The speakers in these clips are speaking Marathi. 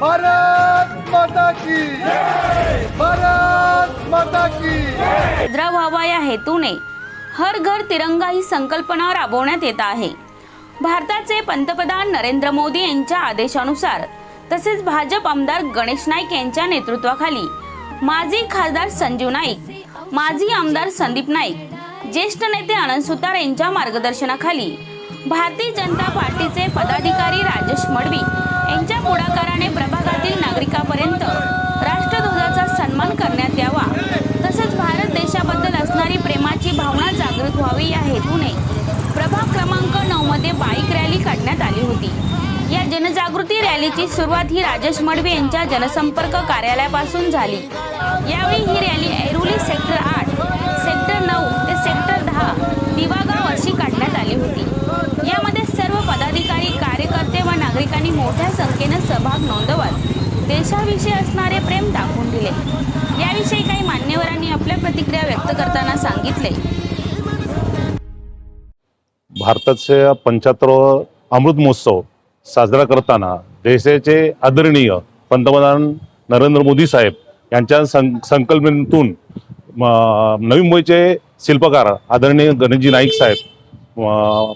भारत माता की। भारत माता की। साजरा व्हावा या हेतूने हर घर तिरंगा ही संकल्पना राबवण्यात येत आहे. भारताचे पंतप्रधान नरेंद्र मोदी यांच्या आदेशानुसार तसेच भाजप आमदार गणेश नाईक यांच्या नेतृत्वाखाली माजी खासदार संजीव नाईक माजी आमदार संदीप नाईक ज्येष्ठ नेते आनंद सुतार यांच्या मार्गदर्शनाखाली भारतीय जनता पार्टीचे पदाधिकारी राजेश मडवी यांच्या पुढाकाराने प्रभागातील नागरिकांपर्यंत राष्ट्रध्वजाचा सन्मान करण्यात यावा. तसंच भारत देशाबद्दल असणारी प्रेमाची भावना जागृत व्हावी या हेतूने प्रभाग क्रमांक नऊमध्ये बाईक रॅली काढण्यात आली होती. या जनजागृती रॅलीची सुरुवात ही राजेश मडवी यांच्या जनसंपर्क कार्यालयापासून झाली. यावेळी ही रॅली मोठ्या संख्येनं सहभाग नोंदवत देशाविषयी असणारे प्रेम दाखवून दिले. याविषयी काही मान्यवरांनी आपल्या प्रतिक्रिया व्यक्त करताना सांगितले. भारताचे पंच्याहत्तरावा अमृत महोत्सव साजरा करताना देशाचे आदरणीय पंतप्रधान नरेंद्र मोदी साहेब यांच्या सं संकल्पनेतून नवी मुंबईचे शिल्पकार आदरणीय गणेशजी नाईक साहेब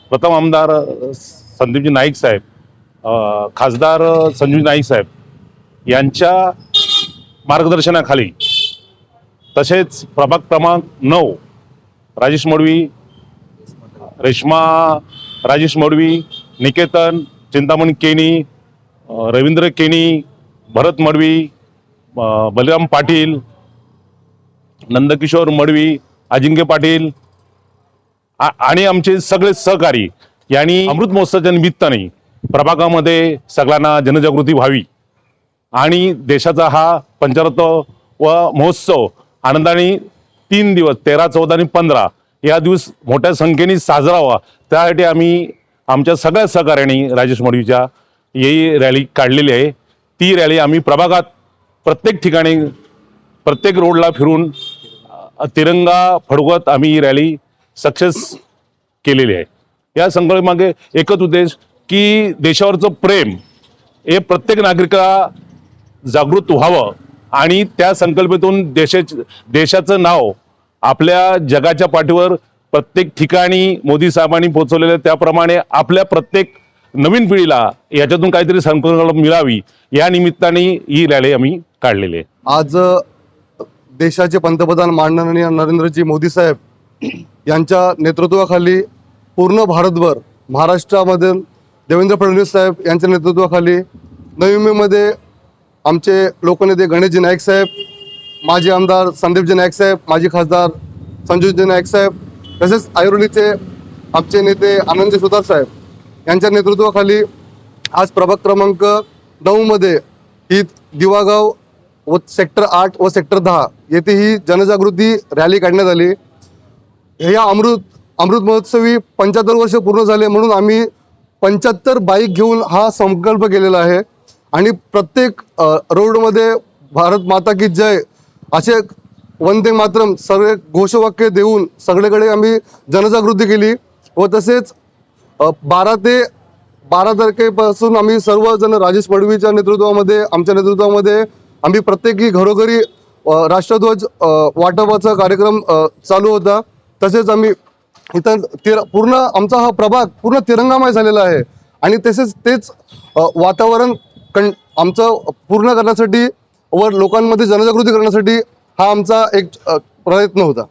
प्रथम आमदार संदीपजी नाईक साहेब खासदार संजू नाईक साहेब यांच्या मार्गदर्शनाखाली तसेच प्रभाग क्रमांक नऊ राजेश मोडवी रेश्मा राजेश मडवी निकेतन चिंतामणी केनी रवींद्र केनी भरत मडवी बलराम पाटील नंदकिशोर मडवी अजिंक्य पाटील आणि आमचे सगळे सहकारी यांनी अमृत महोत्सवाच्या निमित्ताने प्रभागामध्ये सगळ्यांना जनजागृती व्हावी. आणि देशाचा हा पंचरत्व व महोत्सव आनंदाने तीन दिवस तेरा चौदा आणि पंधरा या दिवस मोठ्या संख्येने साजरा व्हा त्यासाठी आम्ही आमच्या सगळ्या सहकाऱ्यांनी राजेश मोडवीच्या ही रॅली काढलेली आहे. ती रॅली आम्ही प्रभागात प्रत्येक ठिकाणी प्रत्येक रोडला फिरून तिरंगा फडवत आम्ही ही रॅली सक्सेस केलेली आहे. या संकल्पमागे एकच उद्देश की देशावरचं प्रेम हे प्रत्येक नागरिकाला जागृत व्हावं आणि त्या संकल्पेतून देशाच देशाचं नाव आपल्या जगाच्या पाठीवर प्रत्येक ठिकाणी मोदी साहेबांनी पोहोचवलेलं आहे, त्याप्रमाणे आपल्या प्रत्येक नवीन पिढीला याच्यातून काहीतरी संकल्पना मिळावी या निमित्ताने ही रॅली आम्ही काढलेली आहे. आज देशाचे पंतप्रधान माननीय नरेंद्रजी मोदी साहेब यांच्या नेतृत्वाखाली पूर्ण भारतभर महाराष्ट्रामधून देवेंद्र फडणवीस साहेब यांच्या नेतृत्वाखाली नवी मुंबईमध्ये आमचे लोकनेते गणेशजी नाईक साहेब माजी आमदार संदीपजी नाईक साहेब माजी खासदार संजूजी नाईक साहेब तसेच ऐरोलीचे आमचे नेते आनंदजी सुतार साहेब यांच्या नेतृत्वाखाली आज प्रभाग क्रमांक नऊमध्ये ही दिवागाव व सेक्टर आठ व सेक्टर दहा येथे ही जनजागृती रॅली काढण्यात आली. या अमृत अमृत महोत्सवी पंच्याहत्तर वर्ष पूर्ण झाले म्हणून आम्ही पंच्याहत्तर बाईक घेऊन हा संकल्प केलेला आहे. आणि प्रत्येक रोडमध्ये भारत माता की जय असे वंदे मातरम सर्व घोषवाक्य देऊन सगळीकडे आम्ही जनजागृती केली व तसेच बारा ते बारा तारखेपासून आम्ही सर्वजण राजेश पडवीच्या नेतृत्वामध्ये आमच्या नेतृत्वामध्ये आम्ही प्रत्येकी घरोघरी राष्ट्रध्वज वाटपाचा कार्यक्रम चालू होता. तसेच आम्ही इथं तिर पूर्ण आमचा हा प्रभाग पूर्ण तिरंगामय झालेला आहे. आणि तसेच तेच वातावरण कं आमचं पूर्ण करण्यासाठी व लोकांमध्ये जनजागृती करण्यासाठी हा आमचा एक प्रयत्न होता.